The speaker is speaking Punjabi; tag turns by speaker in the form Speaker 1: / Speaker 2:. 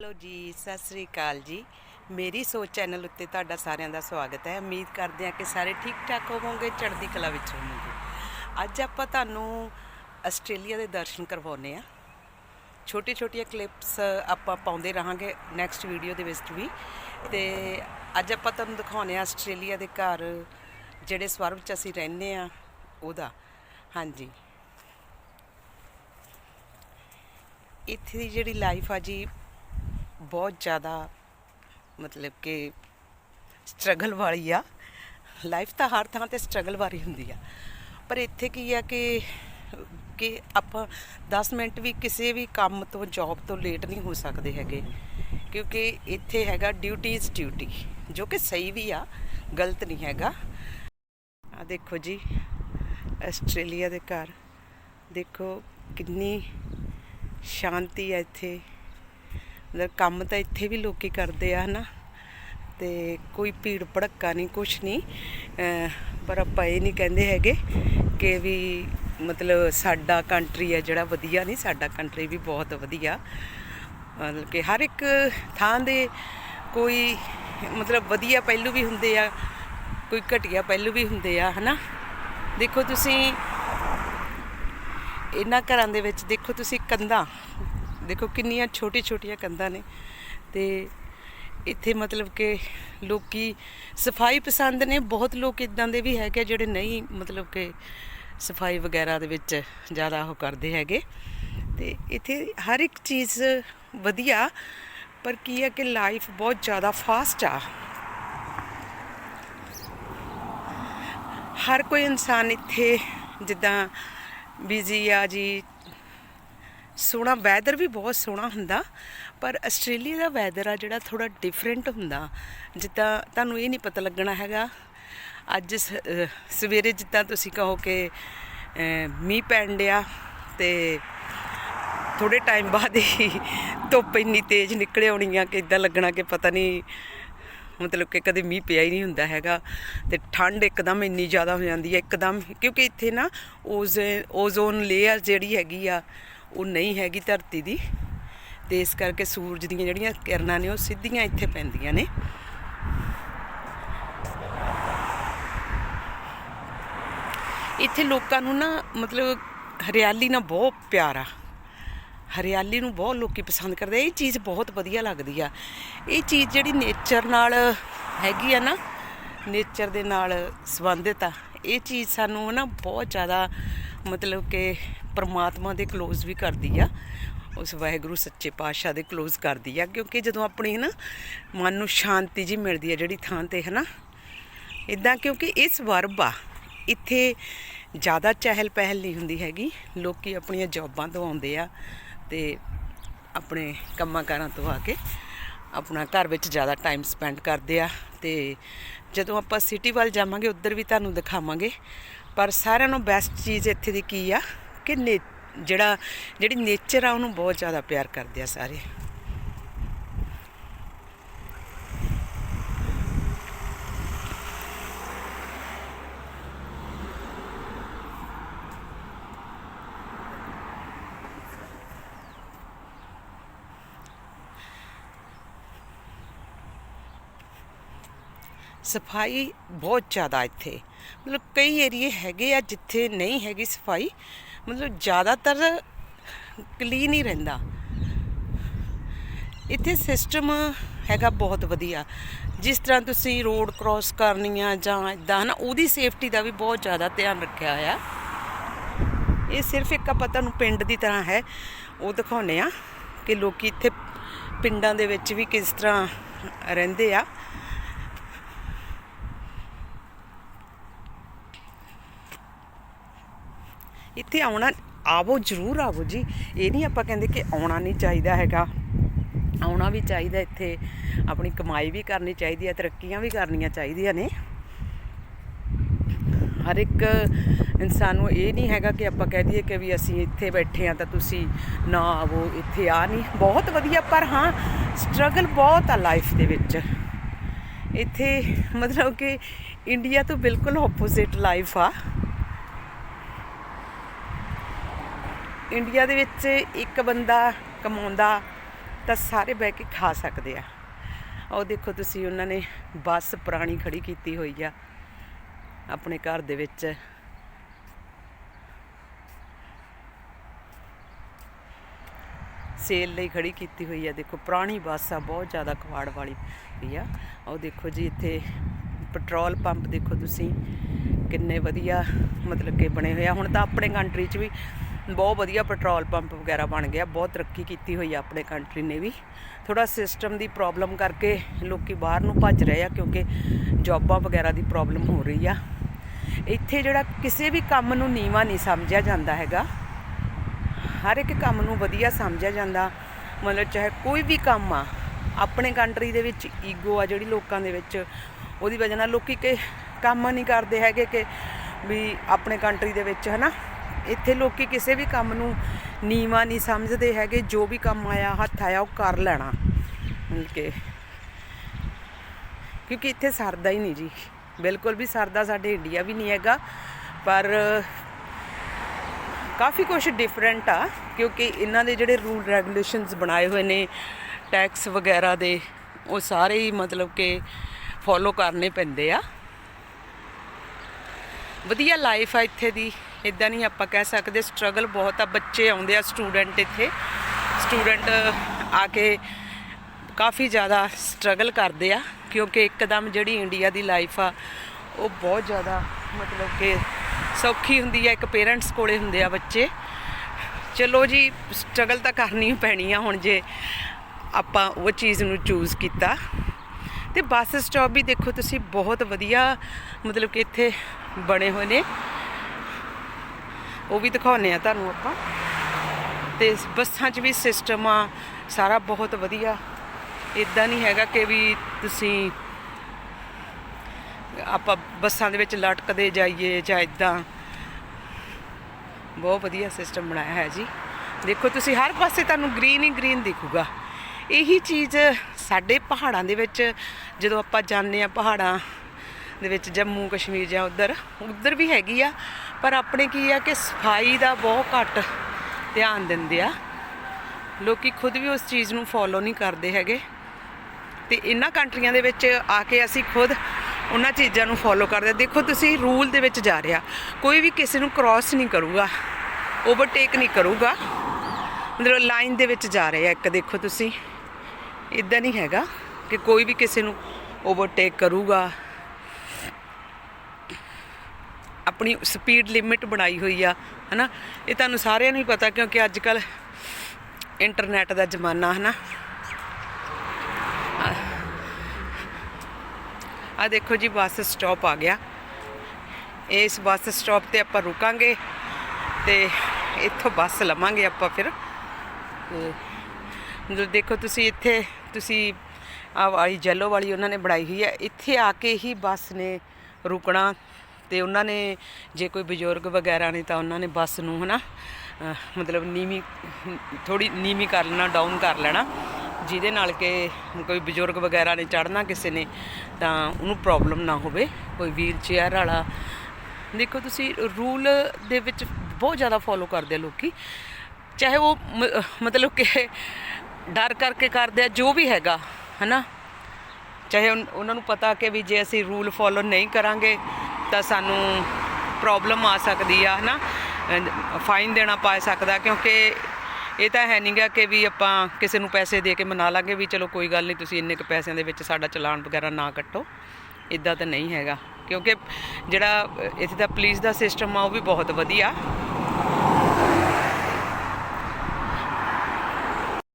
Speaker 1: ਹੈਲੋ ਜੀ, ਸਤਿ ਸ੍ਰੀ ਅਕਾਲ ਜੀ। ਮੇਰੀ ਸੋਚ ਚੈਨਲ ਉੱਤੇ ਤੁਹਾਡਾ ਸਾਰਿਆਂ ਦਾ ਸਵਾਗਤ ਹੈ। ਉਮੀਦ ਕਰਦੇ ਹਾਂ ਕਿ ਸਾਰੇ ਠੀਕ ਠਾਕ ਹੋਵੋਗੇ, ਚੜ੍ਹਦੀ ਕਲਾ ਵਿੱਚ ਹੋਵੋਗੇ। ਅੱਜ ਆਪਾਂ ਤੁਹਾਨੂੰ ਆਸਟ੍ਰੇਲੀਆ ਦੇ ਦਰਸ਼ਨ ਕਰਵਾਉਨੇ ਆ ਛੋਟੀ ਛੋਟੀਆਂ ਕਲਿੱਪਸ ਆਪਾਂ ਪਾਉਂਦੇ ਰਹਾਂਗੇ ਨੈਕਸਟ ਵੀਡੀਓ ਦੇ ਵਿੱਚ ਵੀ। ਤੇ ਅੱਜ ਆਪਾਂ ਤੁਹਾਨੂੰ ਦਿਖਾਉਨੇ ਆ ਆਸਟ੍ਰੇਲੀਆ ਦੇ ਘਰ, ਜਿਹੜੇ ਸਵਰਗ ਚ ਅਸੀਂ ਰਹਿੰਦੇ ਆ ਉਹਦਾ। ਹਾਂਜੀ। ਇੱਥੇ ਦੀ ਜਿਹੜੀ ਲਾਈਫ ਆ ਜੀ ਬਹੁਤ ਜ਼ਿਆਦਾ ਮਤਲਬ ਕਿ ਸਟਰਗਲ ਵਾਲੀ ਆ। ਲਾਈਫ ਤਾਂ ਹਰ ਥਾਂ ਤੇ ਸਟਰਗਲ ਵਾਲੀ ਹੁੰਦੀ ਆ। ਪਰ ਇੱਥੇ ਕੀ ਆ ਕਿ ਕਿ ਆਪਾਂ 10 ਮਿੰਟ ਵੀ ਕਿਸੇ ਵੀ ਕੰਮ ਤੋਂ ਜੌਬ ਤੋਂ ਲੇਟ ਨਹੀਂ ਹੋ ਸਕਦੇ ਹੈਗੇ। ਕਿਉਂਕਿ ਇੱਥੇ ਹੈਗਾ ਡਿਊਟੀ ਇਜ਼ ਡਿਊਟੀ ਜੋ ਕਿ ਸਹੀ ਵੀ ਆ, ਗਲਤ ਨਹੀਂ ਹੈਗਾ। ਆ ਦੇਖੋ ਜੀ, ਆਸਟ੍ਰੇਲੀਆ ਦੇ ਘਰ। ਦੇਖੋ ਕਿੰਨੀ ਸ਼ਾਂਤੀ ਹੈ ਇੱਥੇ। ਮਤਲਬ ਕੰਮ ਤਾਂ ਇੱਥੇ ਵੀ ਲੋਕੀ ਕਰਦੇ ਆ, ਹਨਾ। ਤੇ ਕੋਈ ਭੀੜ ਭੜੱਕਾ ਨਹੀਂ, ਕੁਛ ਨਹੀਂ। ਪਰ ਆਪਾਂ ਇਹ ਨਹੀਂ ਕਹਿੰਦੇ ਹੈਗੇ ਕਿ ਵੀ ਮਤਲਬ ਸਾਡਾ ਕੰਟਰੀ ਹੈ ਜਿਹੜਾ ਵਧੀਆ ਨਹੀਂ, ਸਾਡਾ ਕੰਟਰੀ ਵੀ ਬਹੁਤ ਵਧੀਆ। ਮਤਲਬ ਕਿ ਹਰ ਇੱਕ ਥਾਂ ਦੇ ਕੋਈ ਮਤਲਬ ਵਧੀਆ ਪਹਿਲੂ ਵੀ ਹੁੰਦੇ ਆ, ਕੋਈ ਘਟੀਆ ਪਹਿਲੂ ਵੀ ਹੁੰਦੇ ਆ, ਹਨਾ। ਦੇਖੋ ਤੁਸੀਂ ਇਹਨਾਂ ਘਰਾਂ ਦੇ ਵਿੱਚ, ਦੇਖੋ ਤੁਸੀਂ ਕੰਧਾਂ। ਦੇਖੋ ਕਿੰਨੀਆਂ ਛੋਟੀ ਛੋਟੀਆਂ ਕੰਧਾਂ ਨੇ ਤੇ ਇੱਥੇ ਮਤਲਬ ਕਿ ਲੋਕੀ ਸਫ਼ਾਈ ਪਸੰਦ ਨੇ, ਬਹੁਤ ਲੋਕ ਇਦਾਂ ਦੇ ਵੀ ਹੈਗੇ ਜਿਹੜੇ ਨਹੀਂ ਮਤਲਬ ਕਿ ਸਫ਼ਾਈ ਵਗੈਰਾ ਦੇ ਵਿੱਚ ਜ਼ਿਆਦਾ ਉਹ ਕਰਦੇ ਹੈਗੇ। ਤੇ ਇੱਥੇ ਹਰ ਇੱਕ ਚੀਜ਼ ਵਧੀਆ, ਪਰ ਕੀ ਹੈ ਕਿ ਲਾਈਫ ਬਹੁਤ ਜ਼ਿਆਦਾ ਫਾਸਟ ਆ। ਹਰ ਕੋਈ ਇਨਸਾਨ ਇੱਥੇ ਜਿੱਦਾਂ ਬਿਜ਼ੀ ਆ ਜੀ ਸੋਹਣਾ ਵੈਦਰ ਵੀ ਬਹੁਤ ਸੋਹਣਾ ਹੁੰਦਾ, ਪਰ ਆਸਟ੍ਰੇਲੀਆ ਦਾ ਵੈਦਰ ਆ ਜਿਹੜਾ ਥੋੜਾ ਡਿਫਰੈਂਟ ਹੁੰਦਾ। ਜਿੱਦਾਂ ਤੁਹਾਨੂੰ ਇਹ ਨਹੀਂ ਪਤਾ ਲੱਗਣਾ ਹੈਗਾ, ਅੱਜ ਸ- ਸਵੇਰੇ ਜਿੱਦਾਂ ਤੁਸੀਂ ਕਹੋ ਕਿ ਮੀਂਹ ਪੈਣ ਡਿਆ ਤੇ ਥੋੜੇ ਟਾਈਮ ਬਾਅਦ ਹੀ ਧੁੱਪ ਇੰਨੀ ਤੇਜ਼ ਨਿਕਲ ਆਉਣੀ ਆ ਕਿ ਇਦਾਂ ਲੱਗਣਾ ਕਿ ਪਤਾ ਨਹੀਂ, ਮਤਲਬ ਕਿ ਕਦੇ ਮੀਂਹ ਪਿਆ ਹੀ ਨਹੀਂ ਹੁੰਦਾ ਹੈਗਾ। ਤੇ ਠੰਡ ਇੱਕਦਮ ਇੰਨੀ ਜ਼ਿਆਦਾ ਹੋ ਜਾਂਦੀ ਹੈ ਇੱਕਦਮ, ਕਿਉਂਕਿ ਇੱਥੇ ਨਾ ਓਜ਼ੇ ਓਜ਼ੋਨ ਲੇਅਰ ਜਿਹੜੀ ਹੈਗੀ ਆ ਉਹ ਨਹੀਂ ਹੈਗੀ ਧਰਤੀ ਦੀ ਤੇ ਇਸ ਕਰਕੇ ਸੂਰਜ ਦੀਆਂ ਜਿਹੜੀਆਂ ਕਿਰਨਾਂ ਨੇ ਉਹ ਸਿੱਧੀਆਂ ਇੱਥੇ ਪੈਂਦੀਆਂ ਨੇ। ਇੱਥੇ ਲੋਕਾਂ ਨੂੰ ਨਾ ਮਤਲਬ ਹਰਿਆਲੀ ਨਾਲ ਬਹੁਤ ਪਿਆਰ ਆ ਹਰਿਆਲੀ ਨੂੰ ਬਹੁਤ ਲੋਕੀ ਪਸੰਦ ਕਰਦੇ ਇਹ ਚੀਜ਼ ਬਹੁਤ ਵਧੀਆ ਲੱਗਦੀ ਆ। ਇਹ ਚੀਜ਼ ਜਿਹੜੀ ਨੇਚਰ ਨਾਲ ਹੈਗੀ ਆ ਨਾ ਨੇਚਰ ਦੇ ਨਾਲ ਸੰਬੰਧਿਤ ਆ। ਇਹ ਚੀਜ਼ ਸਾਨੂੰ ਨਾ ਬਹੁਤ ਜ਼ਿਆਦਾ ਮਤਲਬ ਕਿ ਪਰਮਾਤਮਾ ਦੇ ক্লোਜ਼ ਵੀ ਕਰਦੀ ਆ। ਉਸ ਵਾਹਿਗੁਰੂ ਸੱਚੇ ਪਾਤਸ਼ਾਹ ਦੇ ক্লোਜ਼ ਕਰਦੀ ਆ, ਕਿਉਂਕਿ ਜਦੋਂ ਆਪਣੀ ਨਾ ਮਨ ਨੂੰ ਸ਼ਾਂਤੀ ਜੀ ਮਿਲਦੀ ਆ ਜਿਹੜੀ ਥਾਂ ਤੇ ਹੈ ਨਾ ਇਦਾਂ ਕਿਉਂਕਿ ਇਸ ਵਰਬ ਇੱਥੇ ਜ਼ਿਆਦਾ ਚਹਿਲ ਪਹਿਲ ਨਹੀਂ ਹੁੰਦੀ ਹੈਗੀ, ਲੋਕੀ ਆਪਣੀਆਂ ਜੌਬਾਂ ਤੋਂ ਆਉਂਦੇ ਆ ਤੇ ਆਪਣੇ ਕੰਮਾਂ ਕਾਰਾਂ ਤੋਂ ਆ ਕੇ ਆਪਣਾ ਘਰ ਵਿੱਚ ਜ਼ਿਆਦਾ ਟਾਈਮ ਸਪੈਂਡ ਕਰਦੇ ਆ ਤੇ ਜਦੋਂ ਆਪਾਂ ਸਿਟੀ ਵੱਲ ਜਾਵਾਂਗੇ, ਉੱਧਰ ਵੀ ਤੁਹਾਨੂੰ ਦਿਖਾਵਾਂਗੇ। ਪਰ ਸਾਰਿਆਂ ਨੂੰ ਬੈਸਟ ਚੀਜ਼ ਇੱਥੇ ਦੀ ਕੀ ਆ? ਕਿ ਨੇ ਜਿਹੜਾ ਜਿਹੜੀ ਨੇਚਰ ਆ, ਉਹਨੂੰ ਬਹੁਤ ਜ਼ਿਆਦਾ ਪਿਆਰ ਕਰਦੇ ਆ ਸਾਰੇ। ਸਫ਼ਾਈ ਬਹੁਤ ਜ਼ਿਆਦਾ ਇੱਥੇ। ਮਤਲਬ ਕਈ ਏਰੀਏ ਹੈਗੇ ਆ ਜਿੱਥੇ ਨਹੀਂ ਹੈਗੀ ਸਫ਼ਾਈ। ਮਤਲਬ ਜ਼ਿਆਦਾਤਰ ਕਲੀਨ ਹੀ ਰਹਿੰਦਾ। ਇੱਥੇ ਸਿਸਟਮ ਹੈਗਾ ਬਹੁਤ ਵਧੀਆ। ਜਿਸ ਤਰ੍ਹਾਂ ਤੁਸੀਂ ਰੋਡ ਕ੍ਰਾਸ ਕਰਨੀ ਆ ਜਾਂ ਇਦਾਂ ਨਾ ਉਹਦੀ ਸੇਫਟੀ ਦਾ ਵੀ ਬਹੁਤ ਜ਼ਿਆਦਾ ਧਿਆਨ ਰੱਖਿਆ ਹੋਇਆ। ਇਹ ਸਿਰਫ ਇੱਕ ਆਪਾਂ ਤੁਹਾਨੂੰ ਪਿੰਡ ਦੀ ਤਰ੍ਹਾਂ ਹੈ। ਉਹ ਦਿਖਾਉਨੇ ਆ ਕਿ ਲੋਕੀ ਇੱਥੇ ਪਿੰਡਾਂ ਦੇ ਵਿੱਚ ਵੀ ਕਿਸ ਤਰ੍ਹਾਂ ਰਹਿੰਦੇ ਆ। ਇੱਥੇ ਆਉਣਾ, ਆਵੋ, ਜ਼ਰੂਰ ਆਵੋ ਜੀ। ਇਹ ਨਹੀਂ ਆਪਾਂ ਕਹਿੰਦੇ ਕਿ ਆਉਣਾ ਨਹੀਂ ਚਾਹੀਦਾ ਹੈਗਾ। ਆਉਣਾ ਵੀ ਚਾਹੀਦਾ ਇੱਥੇ। ਆਪਣੀ ਕਮਾਈ ਵੀ ਕਰਨੀ ਚਾਹੀਦੀ ਹੈ, ਤਰੱਕੀਆਂ ਵੀ ਕਰਨੀਆਂ ਚਾਹੀਦੀਆਂ ਨੇ। ਹਰ ਇੱਕ ਇਨਸਾਨ ਨੂੰ ਇਹ ਨਹੀਂ ਹੈਗਾ ਕਿ ਆਪਾਂ ਕਹਿ ਦਈਏ ਕਿ ਵੀ ਅਸੀਂ ਇੱਥੇ ਬੈਠੇ ਆ ਤਾਂ ਤੁਸੀਂ ਨਾ ਆਵੋ, ਇੱਥੇ ਆ ਨਹੀਂ। ਬਹੁਤ ਵਧੀਆ, ਪਰ ਹਾਂ ਸਟਰਗਲ ਬਹੁਤ ਆ ਲਾਈਫ ਦੇ ਵਿੱਚ। ਇੱਥੇ ਮਤਲਬ ਕਿ ਇੰਡੀਆ ਤੋਂ ਬਿਲਕੁਲ ਆਪੋਜ਼ਿਟ ਲਾਈਫ ਆ। ਇੰਡੀਆ ਦੇ ਵਿੱਚ ਇੱਕ ਬੰਦਾ ਕਮਾਉਂਦਾ ਤਾਂ ਸਾਰੇ ਬਹਿ ਕੇ ਖਾ ਸਕਦੇ ਆ। ਉਹ ਦੇਖੋ ਤੁਸੀਂ, ਉਹਨਾਂ ਨੇ ਬੱਸ ਪੁਰਾਣੀ ਖੜੀ ਕੀਤੀ ਹੋਈ ਆ ਆਪਣੇ ਘਰ ਦੇ ਵਿੱਚ। ਸੇਲ ਲਈ ਖੜੀ ਕੀਤੀ ਹੋਈ ਆ। ਦੇਖੋ, ਪੁਰਾਣੀ ਬੱਸ ਆ, ਬਹੁਤ ਜ਼ਿਆਦਾ ਕਵਾੜ ਵਾਲੀ ਵੀ ਆ। ਉਹ ਦੇਖੋ ਜੀ, ਇੱਥੇ ਪੈਟਰੋਲ ਪੰਪ ਦੇਖੋ ਤੁਸੀਂ, ਕਿੰਨੇ ਵਧੀਆ ਮਤਲਬ ਕਿ ਬਣੇ ਹੋਏ ਆ। ਹੁਣ ਤਾਂ ਆਪਣੇ ਕੰਟਰੀ 'ਚ ਵੀ ਬਹੁਤ ਵਧੀਆ ਪੈਟਰੋਲ ਪੰਪ ਵਗੈਰਾ ਬਣ ਗਿਆ, ਬਹੁਤ ਤਰੱਕੀ ਕੀਤੀ ਹੋਈ ਆ ਆਪਣੇ ਕੰਟਰੀ ਨੇ ਵੀ। ਥੋੜਾ ਸਿਸਟਮ ਦੀ ਪ੍ਰੋਬਲਮ ਕਰਕੇ ਲੋਕੀ ਬਾਹਰ ਨੂੰ ਭੱਜ ਰਹੇ ਆ ਕਿਉਂਕਿ ਜੌਬਾਂ ਵਗੈਰਾ ਦੀ ਪ੍ਰੋਬਲਮ ਹੋ ਰਹੀ ਆ। ਇੱਥੇ ਜਿਹੜਾ ਕਿਸੇ ਵੀ ਕੰਮ ਨੂੰ ਨੀਵਾ ਨਹੀਂ ਸਮਝਿਆ ਜਾਂਦਾ ਹੈਗਾ। ਹਰ ਇੱਕ ਕੰਮ ਨੂੰ ਵਧੀਆ ਸਮਝਿਆ ਜਾਂਦਾ। ਮਤਲਬ ਚਾਹੇ ਕੋਈ ਵੀ ਕੰਮ ਆ, ਆਪਣੇ ਕੰਟਰੀ ਦੇ ਵਿੱਚ ਈਗੋ ਆ ਜਿਹੜੀ ਲੋਕਾਂ ਦੇ ਵਿੱਚ, ਉਹਦੀ ਵਜ੍ਹਾ ਨਾਲ ਲੋਕੀ ਕਿ ਕੰਮ ਨਹੀਂ ਕਰਦੇ ਹੈਗੇ ਕਿ ਵੀ ਆਪਣੇ ਕੰਟਰੀ ਦੇ ਵਿੱਚ ਹਨਾ ਇੱਥੇ ਲੋਕੀ ਕਿਸੇ ਵੀ ਕੰਮ ਨੂੰ ਨੀਵਾ ਨਹੀਂ ਸਮਝਦੇ ਹੈਗੇ, ਜੋ ਵੀ ਕੰਮ ਆਇਆ, ਹੱਥ ਆਇਆ, ਉਹ ਕਰ ਲੈਣਾ। ਕਿ। ਕਿਉਂਕਿ ਇੱਥੇ ਸਰਦਾ ਹੀ ਨਹੀਂ ਜੀ। ਬਿਲਕੁਲ ਵੀ ਸਰਦਾ ਸਾਡੇ ਇੰਡੀਆ ਵੀ ਨਹੀਂ ਹੈਗਾ, ਪਰ ਕਾਫੀ ਕੁਝ ਡਿਫਰੈਂਟ ਆ, ਕਿਉਂਕਿ ਇਹਨਾਂ ਦੇ ਜਿਹੜੇ ਰੂਲ ਰੈਗੂਲੇਸ਼ਨਸ ਬਣਾਏ ਹੋਏ ਨੇ ਟੈਕਸ ਵਗੈਰਾ ਦੇ, ਉਹ ਸਾਰੇ ਹੀ ਮਤਲਬ ਕਿ ਫੋਲੋ ਕਰਨੇ ਪੈਂਦੇ ਆ। ਵਧੀਆ ਲਾਈਫ ਆ ਇੱਥੇ ਦੀ। ਇਦਾਂ ਨਹੀਂ ਆਪਾਂ ਕਹਿ ਸਕਦੇ ਸਟਰਗਲ ਬਹੁਤ ਆ, ਬੱਚੇ ਆਉਂਦੇ ਆ ਸਟੂਡੈਂਟ ਇੱਥੇ। ਸਟੂਡੈਂਟ ਆ ਕੇ ਕਾਫੀ ਜ਼ਿਆਦਾ ਸਟਰਗਲ ਕਰਦੇ ਆ, ਕਿਉਂਕਿ ਇੱਕਦਮ ਜਿਹੜੀ ਇੰਡੀਆ ਦੀ ਲਾਈਫ ਆ, ਉਹ ਬਹੁਤ ਜ਼ਿਆਦਾ ਮਤਲਬ ਕਿ ਸੌਖੀ ਹੁੰਦੀ ਆ, ਇੱਕ ਪੇਰੈਂਟਸ ਕੋਲੇ ਹੁੰਦੇ ਆ ਬੱਚੇ। ਚਲੋ ਜੀ ਸਟਰਗਲ ਤਾਂ ਕਰਨੀ ਪੈਣੀ ਆ ਹੁਣ ਜੇ ਆਪਾਂ ਉਹ ਚੀਜ਼ ਨੂੰ ਚੂਜ਼ ਕੀਤਾ। ਤੇ ਬੱਸ ਸਟਾਪ ਵੀ ਦੇਖੋ ਤੁਸੀਂ, ਬਹੁਤ ਵਧੀਆ ਮਤਲਬ ਕਿ ਇੱਥੇ ਬਣੇ ਹੋਏ ਨੇ। ਉਹ ਵੀ ਦਿਖਾਉਨੇ ਆ ਤੁਹਾਨੂੰ ਆਪਾਂ। ਤੇ ਬੱਸਾਂ 'ਚ ਵੀ ਸਿਸਟਮ ਆ, ਸਾਰਾ ਬਹੁਤ ਵਧੀਆ। ਇਦਾਂ ਨਹੀਂ ਹੈਗਾ ਕਿ ਵੀ ਤੁਸੀਂ ਆਪਾਂ ਬੱਸਾਂ ਦੇ ਵਿੱਚ ਲਟਕਦੇ ਜਾਈਏ ਜਾਂ ਇਦਾਂ ਬਹੁਤ ਵਧੀਆ ਸਿਸਟਮ ਬਣਾਇਆ ਹੈ ਜੀ। ਦੇਖੋ ਤੁਸੀਂ ਹਰ ਪਾਸੇ ਤੁਹਾਨੂੰ ਗ੍ਰੀਨ ਹੀ ਗ੍ਰੀਨ ਦਿਖੂਗਾ। ਇਹੀ ਚੀਜ਼ ਸਾਡੇ ਪਹਾੜਾਂ ਦੇ ਵਿੱਚ, ਜਦੋਂ ਆਪਾਂ ਜਾਂਦੇ ਆ ਪਹਾੜਾਂ ਦੇ ਵਿੱਚ ਜੰਮੂ ਕਸ਼ਮੀਰ ਜਾਂ ਉਧਰ ਉਧਰ ਵੀ ਹੈਗੀ ਆ। ਪਰ ਆਪਣੇ ਕੀ ਆ ਕਿ ਸਫ਼ਾਈ ਦਾ ਬਹੁਤ ਘੱਟ ਧਿਆਨ ਦਿੰਦੇ ਆ। ਲੋਕੀ ਖੁਦ ਵੀ ਉਸ ਚੀਜ਼ ਨੂੰ ਫੋਲੋ ਨਹੀਂ ਕਰਦੇ ਹੈਗੇ। ਤੇ ਇਹਨਾਂ ਕੰਟਰੀਆਂ ਦੇ ਵਿੱਚ ਆ ਕੇ ਅਸੀਂ ਖੁਦ ਉਹਨਾਂ ਚੀਜ਼ਾਂ ਨੂੰ ਫੋਲੋ ਕਰਦੇ ਦੇਖੋ ਤੁਸੀਂ ਰੂਲ ਦੇ ਵਿੱਚ ਜਾ ਰਿਹਾ ਕੋਈ ਵੀ ਕਿਸੇ ਨੂੰ ਕ੍ਰਾਸ ਨਹੀਂ ਕਰੂਗਾ ਓਵਰਟੇਕ ਨਹੀਂ ਕਰੂਗਾ। ਮਤਲਬ ਲਾਈਨ ਦੇ ਵਿੱਚ ਜਾ ਰਹੇ ਆ ਇੱਕ, ਦੇਖੋ ਤੁਸੀਂ। ਇਦਾਂ ਨਹੀਂ ਹੈਗਾ ਕਿ ਕੋਈ ਵੀ ਕਿਸੇ ਨੂੰ ਓਵਰਟੇਕ ਕਰੂਗਾ। ਆਪਣੀ ਸਪੀਡ ਲਿਮਿਟ ਬਣਾਈ ਹੋਈ ਆ, ਹਨਾ? ਇਹ ਤੁਹਾਨੂੰ ਸਾਰਿਆਂ ਨੂੰ ਹੀ ਪਤਾ ਕਿਉਂਕਿ ਅੱਜ ਕੱਲ ਇੰਟਰਨੈਟ ਦਾ ਜ਼ਮਾਨਾ, ਹਨਾ? ਆ ਦੇਖੋ ਜੀ, ਬੱਸ ਸਟਾਪ ਆ ਗਿਆ। ਇਸ ਬੱਸ ਸਟਾਪ ਤੇ ਆਪਾਂ ਰੁਕਾਂਗੇ ਤੇ ਇੱਥੋਂ ਬੱਸ ਲਵਾਂਗੇ ਆਪਾਂ ਫਿਰ। ਤੇ ਦੇਖੋ, ਤੁਸੀਂ ਇੱਥੇ, ਤੁਸੀਂ ਆ ਵਾਲੀ ਜੈਲੋ ਵਾਲੀ ਉਹਨਾਂ ਨੇ ਬਣਾਈ ਹੋਈ ਹੈ ਇੱਥੇ ਆ ਕੇ ਹੀ ਬੱਸ ਨੇ ਰੁਕਣਾ ਤੇ ਉਹਨਾਂ ਨੇ ਜੇ ਕੋਈ ਬਜ਼ੁਰਗ ਵਗੈਰਾ ਨੇ ਤਾਂ ਉਹਨਾਂ ਨੇ ਬੱਸ ਨੂੰ ਹਨਾ, ਅਹ, ਮਤਲਬ ਨੀਵੀਂ ਥੋੜੀ ਨੀਵੀਂ ਕਰ ਲੈਣਾ ਡਾਊਨ ਕਰ ਲੈਣਾ। ਜਿਹਦੇ ਨਾਲ ਕਿ ਕੋਈ ਬਜ਼ੁਰਗ ਵਗੈਰਾ ਨੇ ਚੜਨਾ ਕਿਸੇ ਨੇ, ਤਾਂ ਉਹਨੂੰ ਪ੍ਰੋਬਲਮ ਨਾ ਹੋਵੇ। ਕੋਈ ਵੀਲ ਚੇਅਰ ਵਾਲਾ, ਦੇਖੋ ਤੁਸੀਂ ਰੂਲ ਦੇ ਵਿੱਚ ਬਹੁਤ ਜ਼ਿਆਦਾ ਫੋਲੋ ਕਰਦੇ ਆ ਲੋਕੀ। ਚਾਹੇ ਉਹ ਮ- ਮਤਲਬ ਕਿ ਡਰ ਕਰਕੇ ਕਰਦੇ ਆ, ਜੋ ਵੀ ਹੈਗਾ, ਹਨਾ। ਚਾਹੇ ਉਨ- ਉਹਨਾਂ ਨੂੰ ਪਤਾ ਕਿ ਵੀ ਜੇ ਅਸੀਂ ਰੂਲ ਫੋਲੋ ਨਹੀਂ ਕਰਾਂਗੇ ਤਾਂ ਸਾਨੂੰ ਪ੍ਰੋਬਲਮ ਆ ਸਕਦੀ ਆ, ਹਨਾ? ਫਾਈਨ ਦੇਣਾ ਪਾ ਸਕਦਾ, ਕਿਉਂਕਿ ਇਹ ਤਾਂ ਹੈ ਨਹੀਂਗਾ ਕਿ ਵੀ ਆਪਾਂ ਕਿਸੇ ਨੂੰ ਪੈਸੇ ਦੇ ਕੇ ਮਨਾ ਲਾਂਗੇ ਵੀ ਚਲੋ ਕੋਈ ਗੱਲ ਨਹੀਂ, ਤੁਸੀਂ ਇੰਨੇ ਕੁ ਪੈਸਿਆਂ ਦੇ ਵਿੱਚ ਸਾਡਾ ਚਲਾਨ ਵਗੈਰਾ ਨਾ ਕੱਟੋ। ਇਦਾਂ ਤਾਂ ਨਹੀਂ ਹੈਗਾ, ਕਿਉਂਕਿ ਜਿਹੜਾ ਇੱਥੇ ਦਾ ਪੁਲਿਸ ਦਾ ਸਿਸਟਮ ਆ, ਉਹ ਵੀ ਬਹੁਤ ਵਧੀਆ।